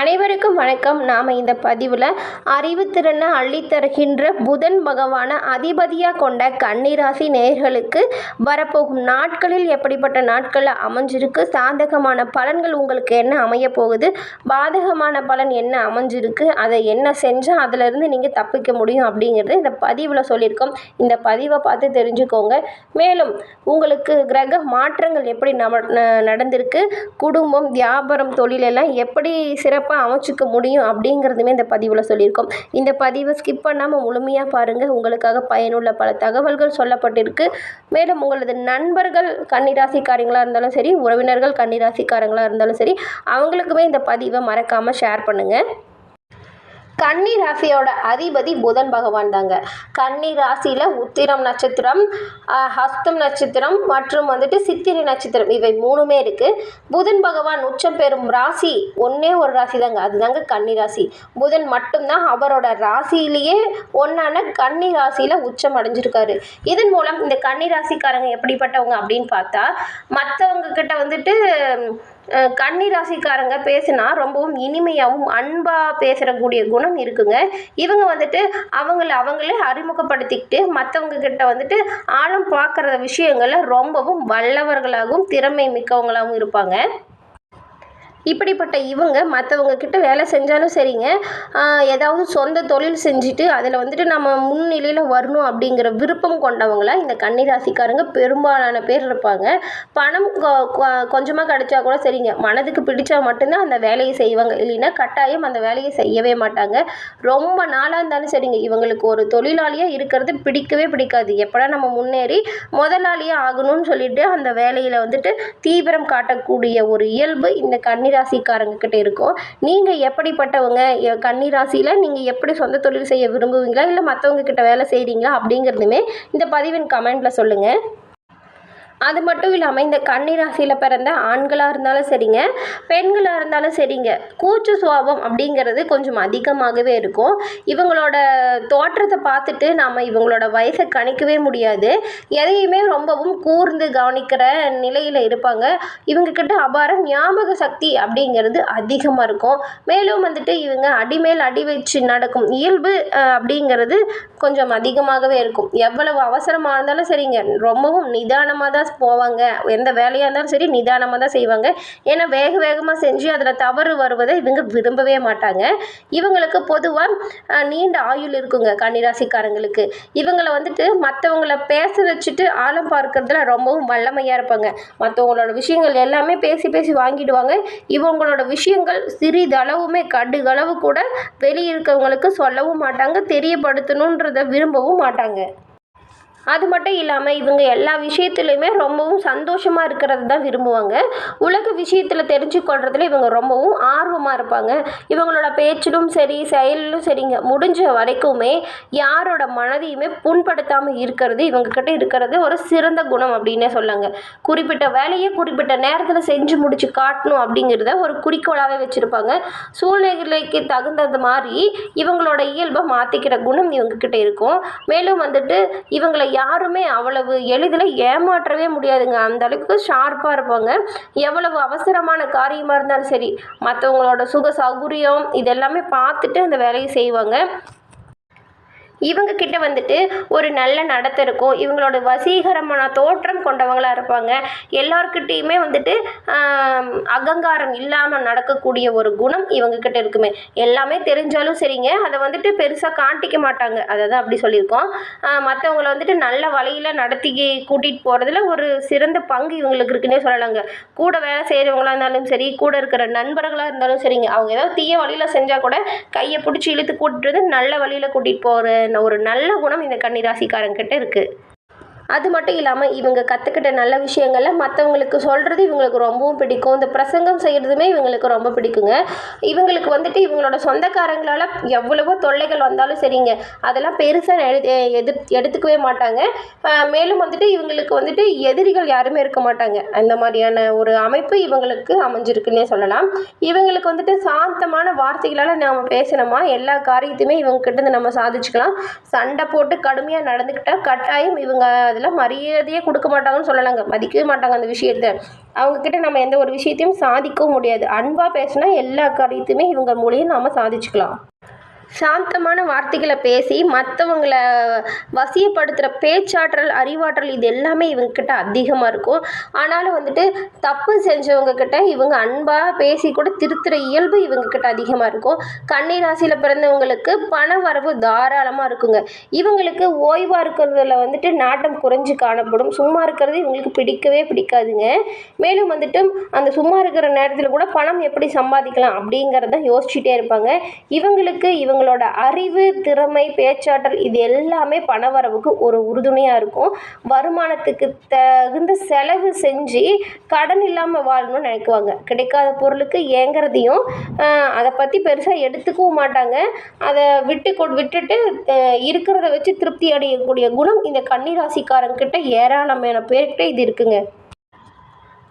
அனைவருக்கும் வணக்கம். நாம் இந்த பதிவில் அறிவுத்திறனை அள்ளித்தருகின்ற புதன் பகவானை அதிபதியாக கொண்ட கன்னிராசி நேர்களுக்கு வரப்போகும் நாட்களில் எப்படிப்பட்ட நாட்களில் அமைஞ்சிருக்கு சாதகமான பலன்கள் உங்களுக்கு என்ன அமைய போகுது பாதகமான பலன் என்ன அமைஞ்சிருக்கு அதை என்ன செஞ்சால் அதிலிருந்து நீங்கள் தப்பிக்க முடியும் அப்படிங்கிறது இந்த பதிவில் சொல்லியிருக்கோம். இந்த பதிவை பார்த்து தெரிஞ்சுக்கோங்க. மேலும் உங்களுக்கு கிரக மாற்றங்கள் எப்படி நம ந- நடந்திருக்கு குடும்பம் வியாபாரம் தொழிலெல்லாம் எப்படி சிறப்பு சிறப்பாக அமைச்சிக்க முடியும் அப்படிங்கிறதுமே இந்த பதிவில் சொல்லியிருக்கோம். இந்த பதிவை ஸ்கிப் பண்ணாமல் முழுமையாக பாருங்கள் உங்களுக்காக பயனுள்ள பல தகவல்கள் சொல்லப்பட்டிருக்கு. மேலும் உங்களது நண்பர்கள் கன்னிராசிக்காரங்களாக இருந்தாலும் சரி உறவினர்கள் கன்னிராசிக்காரங்களாக இருந்தாலும் சரி அவங்களுக்குமே இந்த பதிவை மறக்காமல் ஷேர் பண்ணுங்கள் கன்னி ராசியோட அதிபதி புதன் பகவான் தாங்க. கன்னி ராசியில் உத்திரம் நட்சத்திரம் ஹஸ்தம் நட்சத்திரம் மற்றும் வந்துட்டு சித்திரை நட்சத்திரம் இவை மூணுமே இருக்குது புதன் பகவான் உச்சம் பெறும் ராசி ஒன்றே ஒரு ராசி தாங்க. அதுதாங்க கன்னி ராசி. புதன் மட்டும்தான் அவரோட ராசியிலேயே ஒன்றான கன்னி ராசியில் உச்சம் அடைஞ்சிருக்காரு. இதன் மூலம் இந்த கன்னி ராசிக்காரங்க எப்படிப்பட்டவங்க அப்படின்னு பார்த்தா மற்றவங்க கிட்ட வந்துட்டு கன்னி ராசிக்காரங்க பேசினா ரொம்பவும் இனிமையாகவும் அன்பாக பேசுகிறக்கூடிய குணம் இருக்குங்க. இவங்க வந்துட்டு அவங்கள அவங்களே அறிமுகப்படுத்திக்கிட்டு மற்றவங்க கிட்ட வந்துட்டு ஆழம் பார்க்குற விஷயங்களை ரொம்பவும் வல்லவர்களாகவும் திறமை மிக்கவங்களாகவும் இருப்பாங்க. இப்படிப்பட்ட இவங்க மற்றவங்க கிட்ட வேலை செஞ்சாலும் சரிங்க. ஏதாவது சொந்த தொழில் செஞ்சுட்டு அதில் வந்துட்டு நம்ம முன்னிலையில் வரணும் அப்படிங்கிற விருப்பம் கொண்டவங்களாம் இந்த கன்னிராசிக்காரங்க பெரும்பாலான பேர் இருப்பாங்க. பணம் கொ- கொ- கொஞ்சமாக கிடைச்சா கூட சரிங்க. மனதுக்கு பிடிச்சா மட்டும்தான் அந்த வேலையை செய்வாங்க. இல்லைன்னா கட்டாயம் அந்த வேலையை செய்யவே மாட்டாங்க. ரொம்ப நாளாக இருந்தாலும் சரிங்க. இவங்களுக்கு ஒரு தொழிலாளியாக இருக்கிறது பிடிக்கவே பிடிக்காது. எப்படா நம்ம முன்னேறி முதலாளியாக ஆகணும்னு சொல்லிட்டு அந்த வேலையில் வந்துட்டு தீவிரம் காட்டக்கூடிய ஒரு இயல்பு இந்த கன்னிராசிக்காரங்க கிட்ட இருக்கும். நீங்கள் எப்படிப்பட்டவங்க? எ- கன்னிராசியில் நீங்கள் எப்படி சொந்த தொழில் செய்ய விரும்புவீங்களா? இல்லை மற்றவங்க கிட்ட வேலை செய்கிறீங்களா அப்படிங்கிறதுமே இந்த பதிவின் கமெண்ட்டில் சொல்லுங்கள் அது மட்டும் இல்லாமல் இந்த கன்னிராசியில் பிறந்த ஆண்களாக இருந்தாலும் சரிங்க பெண்களாக இருந்தாலும் சரிங்க. கூச்ச சுவாபம் அப்படிங்கிறது கொஞ்சம் அதிகமாகவே இருக்கும். இவங்களோட தோற்றத்தை பார்த்துட்டு நாம் இவங்களோட வயசை கணிக்கவே முடியாது. எதையுமே ரொம்பவும் கூர்ந்து கவனிக்கிற நிலையில் இருப்பாங்க. இவங்கக்கிட்ட அபார ஞாபக சக்தி அப்படிங்கிறது அதிகமாக இருக்கும். மேலும் வந்துட்டு இவங்க அடிமேல் அடி வச்சு நடக்கும் இயல்பு அப்படிங்கிறது கொஞ்சம் அதிகமாகவே இருக்கும். எவ்வளவு அவசரமாக இருந்தாலும் சரிங்க ரொம்பவும் நிதானமாக தான் போவாங்க. எந்த வேலையாக இருந்தாலும் சரி நிதானமாக தான் செய்வாங்க. ஏன்னா வேக வேகமாக செஞ்சு அதில் தவறு வருவதை இவங்க விரும்பவே மாட்டாங்க. இவங்களுக்கு பொதுவாக நீண்ட ஆயுள் இருக்குங்க கன்னிராசிக்காரங்களுக்கு. இவங்களை வந்துட்டு மற்றவங்கள பேச வச்சுட்டு ஆழம் பார்க்கறதுல ரொம்பவும் வல்லமையாக இருப்பாங்க. மற்றவங்களோட விஷயங்கள் எல்லாமே பேசி பேசி வாங்கிடுவாங்க. இவங்களோட விஷயங்கள் சிறிதளவுமே கடுகளவு கூட வெளியே இருக்கவங்களுக்கு சொல்லவும் மாட்டாங்க தெரியப்படுத்தணுன்றதை விரும்பவும் மாட்டாங்க. அது மட்டும் இல்லாமல் இவங்க எல்லா விஷயத்துலையுமே ரொம்பவும் சந்தோஷமாக இருக்கிறது தான் விரும்புவாங்க. உலக விஷயத்தில் தெரிஞ்சுக்கொள்றதுல இவங்க ரொம்பவும் ஆர்வமாக இருப்பாங்க. இவங்களோட பேச்சிலும் சரி செயலிலும் சரிங்க முடிஞ்ச வரைக்குமே யாரோட மனதையுமே புண்படுத்தாமல் இருக்கிறது இவங்கக்கிட்ட இருக்கிறது ஒரு சிறந்த குணம் அப்படின்னே சொல்லாங்க. குறிப்பிட்ட வேலையை குறிப்பிட்ட நேரத்தில் செஞ்சு முடிச்சு காட்டணும் அப்படிங்கிறத ஒரு குறிக்கோளாகவே வச்சுருப்பாங்க. சூழ்நிலைக்கு தகுந்தது மாதிரி இவங்களோட இயல்பை மாற்றிக்கிற குணம் இவங்கக்கிட்ட இருக்கும். மேலும் வந்துட்டு இவங்களை யாருமே அவ்வளவு எளிதில் ஏமாற்றவே முடியாதுங்க. அந்த அளவுக்கு ஷார்ப்பாக இருப்பாங்க. எவ்வளவு அவசரமான காரியமாக இருந்தாலும் சரி மற்றவங்களோட சுக சௌகரியம் இதெல்லாமே பார்த்துட்டு அந்த வேலையை செய்வாங்க. இவங்க கிட்ட வந்துட்டு ஒரு நல்ல நடத்தை இருக்கும். இவங்களோட வசீகரமான தோற்றம் கொண்டவங்களா இருப்பாங்க. எல்லார்கிட்டேயுமே வந்துட்டு அகங்காரம் இல்லாமல் நடக்கக்கூடிய ஒரு குணம் இவங்க கிட்ட இருக்குமே. எல்லாமே தெரிஞ்சாலும் சரிங்க. அதை வந்துட்டு பெருசாக காட்டிக்க மாட்டாங்க. அதை தான் அப்படி சொல்லியிருக்கோம். மற்றவங்கள வந்துட்டு நல்ல வழியில் நடத்தி கூட்டிகிட்டு போகிறதுல ஒரு சிறந்த பங்கு இவங்களுக்கு இருக்குன்னே சொல்லலாங்க. கூட வேலை செய்கிறவங்களா இருந்தாலும் சரி கூட இருக்கிற நண்பர்களாக இருந்தாலும் சரிங்க. அவங்க ஏதாவது தீய வழியில் செஞ்சால் கூட கையை பிடிச்சி இழுத்து கூட்டிட்டு வந்து நல்ல வழியில் கூட்டிகிட்டு போகிற ஒரு நல்ல குணம் இந்த கன்னிராசிக்காரங்கிட்ட இருக்குது அது மட்டும் இல்லாமல் இவங்க கற்றுக்கிட்ட நல்ல விஷயங்களை மற்றவங்களுக்கு சொல்கிறது இவங்களுக்கு ரொம்பவும் பிடிக்கும். இந்த பிரசங்கம் செய்கிறதுமே இவங்களுக்கு ரொம்ப பிடிக்குங்க. இவங்களுக்கு வந்துட்டு இவங்களோட சொந்தக்காரங்களால் எவ்வளவோ தொல்லைகள் வந்தாலும் சரிங்க. அதெல்லாம் பெருசாக எது எடுத்துக்கவே மாட்டாங்க. மேலும் வந்துட்டு இவங்களுக்கு வந்துட்டு எதிரிகள் யாருமே இருக்க மாட்டாங்க. அந்த மாதிரியான ஒரு அமைப்பு இவங்களுக்கு அமைஞ்சிருக்குன்னே சொல்லலாம். இவங்களுக்கு வந்துட்டு சாந்தமான வார்த்தைகளால் நாம் பேசணுமா எல்லா காரியத்தையுமே இவங்க நம்ம சாதிச்சுக்கலாம். சண்டை போட்டு கடுமையாக நடந்துக்கிட்டால் கட்டாயம் இவங்க அதெல்லாம் மரியாதையே கொடுக்க மாட்டாங்கன்னு சொல்லலாங்க. மதிக்கவே மாட்டாங்க அந்த விஷயத்த. அவங்கக்கிட்ட நம்ம எந்த ஒரு விஷயத்தையும் சாதிக்கவும் முடியாது. அன்பாக பேசினா எல்லா காரியத்தையுமே இவங்க மூலியம் நாம் சாதிச்சுக்கலாம். சாந்தமான வார்த்தைகளை பேசி மற்றவங்கள வசியப்படுத்துகிற பேச்சாற்றல் அறிவாற்றல் இது எல்லாமே இவங்கக்கிட்ட அதிகமாக இருக்கும். ஆனாலும் வந்துட்டு தப்பு செஞ்சவங்கக்கிட்ட இவங்க அன்பாக பேசி கூட திருத்துற இயல்பு இவங்கக்கிட்ட அதிகமாக இருக்கும். கன்னி ராசியில் பிறந்தவங்களுக்கு பண வரவு தாராளமாக இருக்குங்க. இவங்களுக்கு ஓய்வாக இருக்கிறதுல வந்துட்டு நாட்டம் குறைஞ்சு காணப்படும். சும்மா இருக்கிறது இவங்களுக்கு பிடிக்கவே பிடிக்காதுங்க. மேலும் வந்துட்டு அந்த சும்மா இருக்கிற நேரத்தில் கூட பணம் எப்படி சம்பாதிக்கலாம் அப்படிங்கிறத யோசிச்சுட்டே இருப்பாங்க. இவங்களுக்கு இவங்க இவங்களோட அறிவு திறமை பேச்சாற்றல் இது எல்லாமே பணவரவுக்கு ஒரு உறுதுணையாக இருக்கும். வருமானத்துக்கு தகுந்த செலவு செஞ்சு கடன் இல்லாமல் வாழணும்னு நினைக்குவாங்க. கிடைக்காத பொருளுக்கு ஏங்குறதையும் அதை பற்றி பெருசாக எடுத்துக்கவும் மாட்டாங்க. அதை விட்டு கொ விட்டுட்டு இருக்கிறத வச்சு திருப்தி அடையக்கூடிய குணம் இந்த கன்னிராசிக்காரங்கிட்ட ஏராளமான பேர்கிட்ட இது இருக்குங்க.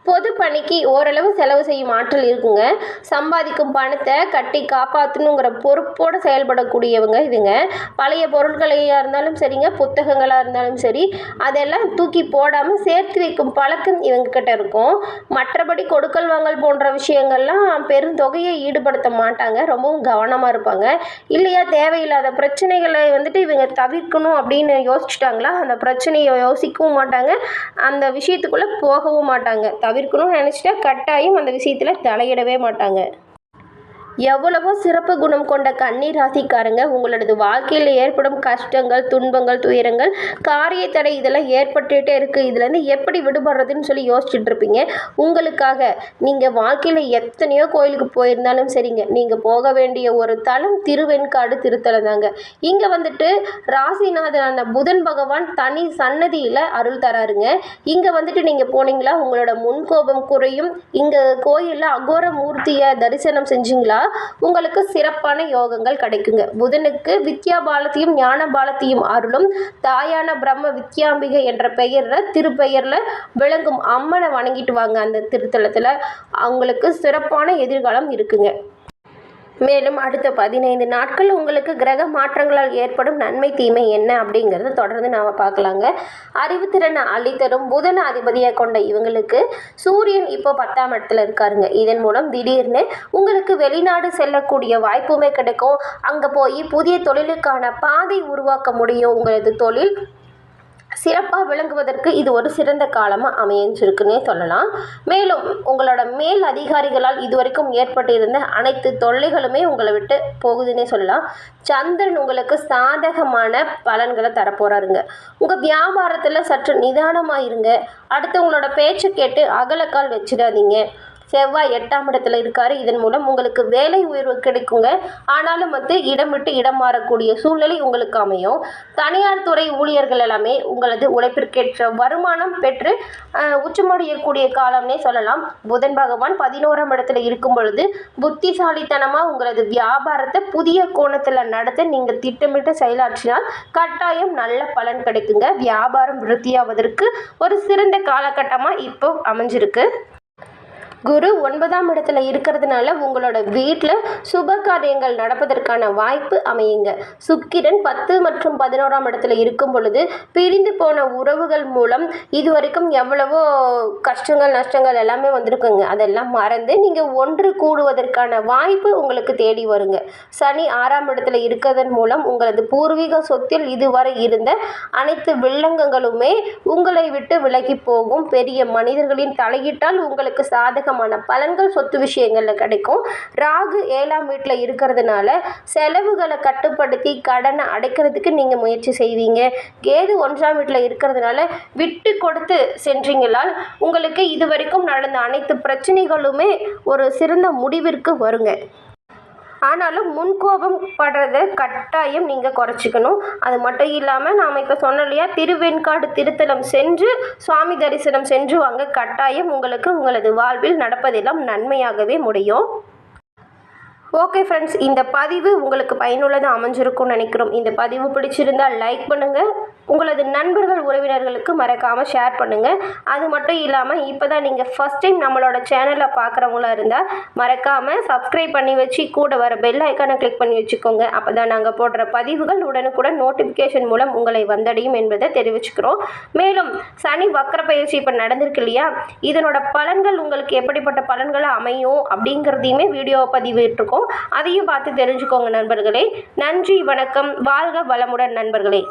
பொது பணிக்கு ஓரளவு செலவு செய்யும் ஆற்றல் இருக்குங்க. சம்பாதிக்கும் பணத்தை கட்டி காப்பாற்றணுங்கிற பொறுப்போடு செயல்படக்கூடியவங்க இவங்க பழைய பொருட்களையாக இருந்தாலும் சரிங்க புத்தகங்களாக இருந்தாலும் சரி அதெல்லாம் தூக்கி போடாமல் சேர்த்து வைக்கும் பழக்கம் இவங்கக்கிட்ட இருக்கும். மற்றபடி கொடுக்கல் வாங்கல் போன்ற விஷயங்கள்லாம் பெருந்தொகையை ஈடுபடுத்த மாட்டாங்க. ரொம்பவும் கவனமாக இருப்பாங்க. இல்லையா தேவையில்லாத பிரச்சனைகளை வந்துட்டு இவங்க தவிர்க்கணும் அப்படின்னு யோசிச்சுட்டாங்களா அந்த பிரச்சனையை யோசிக்கவும் மாட்டாங்க. அந்த விஷயத்துக்குள்ளே போகவும் மாட்டாங்க. தவிர்க்கணும்னு நினச்சிட்டா கட்டாயம் அந்த விஷயத்தில் தலையிடவே மாட்டாங்க. எவ்வளவோ சிறப்பு குணம் கொண்ட கன்னி ராசிக்காரங்க உங்களோடது வாழ்க்கையில் ஏற்படும் கஷ்டங்கள் துன்பங்கள் துயரங்கள் காரிய தடை இதெல்லாம் ஏற்பட்டுகிட்டே இருக்குது இதுலேருந்து எப்படி விடுபடுறதுன்னு சொல்லி யோசிச்சுட்டு இருப்பீங்க. உங்களுக்காக நீங்கள் வாழ்க்கையில் எத்தனையோ கோயிலுக்கு போயிருந்தாலும் சரிங்க. நீங்கள் போக வேண்டிய ஒரு தலம் திருவெண்காடு திருத்தலம் தாங்க. இங்கே வந்துட்டு ராசிநாதனான புதன் பகவான் தனி சன்னதியில் அருள் தராருங்க. இங்கே வந்துட்டு நீங்கள் போனீங்களா? உங்களோட முன்கோபம் குறையும். இங்கே கோயிலில் அகோர மூர்த்தியை தரிசனம் செஞ்சீங்களா? உங்களுக்கு சிறப்பான யோகங்கள் கிடைக்குங்க. புதனுக்கு வித்யா பாலத்தையும் ஞான பாலத்தையும் அருளும். தாயான பிரம்ம வித்யாம்பிகை என்ற பெயரில் திருப்பெயரில் விளங்கும் அம்மனை வணங்கிட்டு வாங்க அந்த திருத்தலத்தில். அவங்களுக்கு சிறப்பான எதிர்காலம் இருக்குங்க. மேலும் அடுத்த பதினைந்து நாட்கள் உங்களுக்கு கிரக மாற்றங்களால் ஏற்படும் நன்மை தீமை என்ன அப்படிங்கிறத தொடர்ந்து நாம் பார்க்கலாங்க. அறிவுத்திறனை அள்ளித்தரும் புதன அதிபதியாக கொண்ட இவங்களுக்கு சூரியன் இப்போ பத்தாம் இடத்துல இருக்காருங்க. இதன் மூலம் திடீர்னு உங்களுக்கு வெளிநாடு செல்லக்கூடிய வாய்ப்புமே கிடைக்கும். அங்கே போய் புதிய தொழிலுக்கான பாதை உருவாக்க முடியும். உங்களது தொழில் சிறப்பாக விளங்குவதற்கு இது ஒரு சிறந்த காலமாக அமைஞ்சிருக்குன்னே சொல்லலாம். மேலும் உங்களோட மேல் அதிகாரிகளால் இதுவரைக்கும் ஏற்பட்டிருந்த அனைத்து தொல்லைகளுமே உங்களை விட்டு போகுதுன்னே சொல்லலாம். சந்திரன் உங்களுக்கு சாதகமான பலன்களை தரப்போறாருங்க. உங்கள் வியாபாரத்தில் சற்று நிதானமாக இருங்க. அடுத்தவங்களோட பேச்சை கேட்டு அகலக்கால் வச்சிடாதீங்க. செவ்வாய் எட்டாம் இடத்துல இருக்காரு. இதன் மூலம் உங்களுக்கு வேலை உயர்வு கிடைக்குங்க. ஆனாலும் வந்து இடம் விட்டு இடம் மாறக்கூடிய சூழ்நிலை உங்களுக்கு அமையும். தனியார் துறை ஊழியர்கள் எல்லாமே உங்களது உழைப்பிற்கேற்ற வருமானம் பெற்று உச்சமடையக்கூடிய காலம்னே சொல்லலாம். புதன் பகவான் பதினோராம் இடத்துல இருக்கும் பொழுது புத்திசாலித்தனமாக உங்களது வியாபாரத்தை புதிய கோணத்தில் நடத்த நீங்கள் திட்டமிட்டு செயலாற்றினால் கட்டாயம் நல்ல பலன் கிடைக்குங்க. வியாபாரம் விருத்தியாவதற்கு ஒரு சிறந்த காலகட்டமாக இப்போ அமைஞ்சிருக்கு. குரு ஒன்பதாம் இடத்துல இருக்கிறதுனால உங்களோட வீட்டில் சுப காரியங்கள் நடப்பதற்கான வாய்ப்பு அமையுங்க. சுக்கிரன் பத்து மற்றும் பதினோராம் இடத்துல இருக்கும் பொழுது பிரிந்து போன உறவுகள் மூலம் இதுவரைக்கும் எவ்வளவோ கஷ்டங்கள் நஷ்டங்கள் எல்லாமே வந்திருக்குங்க. அதெல்லாம் மறந்து நீங்கள் ஒன்று கூடுவதற்கான வாய்ப்பு உங்களுக்கு தேடி வருங்க. சனி ஆறாம் இடத்துல இருக்கிறதன் மூலம் உங்களது பூர்வீக சொத்தில் இதுவரை இருந்த அனைத்து வில்லங்கங்களுமே உங்களை விட்டு விலகி போகும். பெரிய மனிதர்களின் தலையிட்டால் உங்களுக்கு சாதகம் சாதகமான பலன்கள் சொத்து விஷயங்களில் கிடைக்கும். ராகு ஏழாம் வீட்டில் இருக்கிறதுனால செலவுகளை கட்டுப்படுத்தி கடனை அடைக்கிறதுக்கு நீங்கள் முயற்சி செய்வீங்க. கேது ஒன்றாம் வீட்டில் இருக்கிறதுனால விட்டு கொடுத்து சென்றீங்களால் உங்களுக்கு இதுவரைக்கும் நடந்த அனைத்து பிரச்சனைகளுமே ஒரு சிறந்த முடிவிற்கு வருங்க. ஆனாலும் முன்கோபம் படுறத கட்டாயம் நீங்கள் குறைச்சிக்கணும். அது மட்டும் இல்லாமல் நாம் இப்போ சொன்னோம் இல்லையா? திருவெண்காடு திருத்தலம் சென்று சுவாமி தரிசனம் சென்று வாங்க கட்டாயம் உங்களுக்கு உங்களது வாழ்வில் நடப்பதெல்லாம் நன்மையாகவே முடியும். ஓகே ஃப்ரெண்ட்ஸ் இந்த பதிவு உங்களுக்கு பயனுள்ளதாக அமைஞ்சிருக்கும்னு நினைக்கிறோம். இந்த பதிவு பிடிச்சிருந்தால் லைக் பண்ணுங்கள் உங்களது நண்பர்கள் உறவினர்களுக்கு மறக்காமல் ஷேர் பண்ணுங்கள் அது மட்டும் இல்லாமல் இப்போ தான் நீங்கள் ஃபஸ்ட் டைம் நம்மளோட சேனலை பார்க்குறவங்களா இருந்தால் மறக்காமல் சப்ஸ்கிரைப் பண்ணி வச்சு கூட வர பெல் ஐக்கானை கிளிக் பண்ணி வச்சுக்கோங்க. அப்போ தான் நாங்கள் போடுற பதிவுகள் உடனுக்குடன் நோட்டிஃபிகேஷன் மூலம் உங்களை வந்தடையும் என்பதை தெரிவிச்சுக்கிறோம். மேலும் சனி வக்கர பயிற்சி இப்போ நடந்திருக்கு இல்லையா? இதனோட பலன்கள் உங்களுக்கு எப்படிப்பட்ட பலன்களாக அமையும் அப்படிங்கிறதையுமே வீடியோ பதிவிட்டிருக்கோம். அதையும் பார்த்து தெரிஞ்சுக்கோங்க நண்பர்களே. நன்றி வணக்கம். வாழ்க வளமுடன் நண்பர்களே.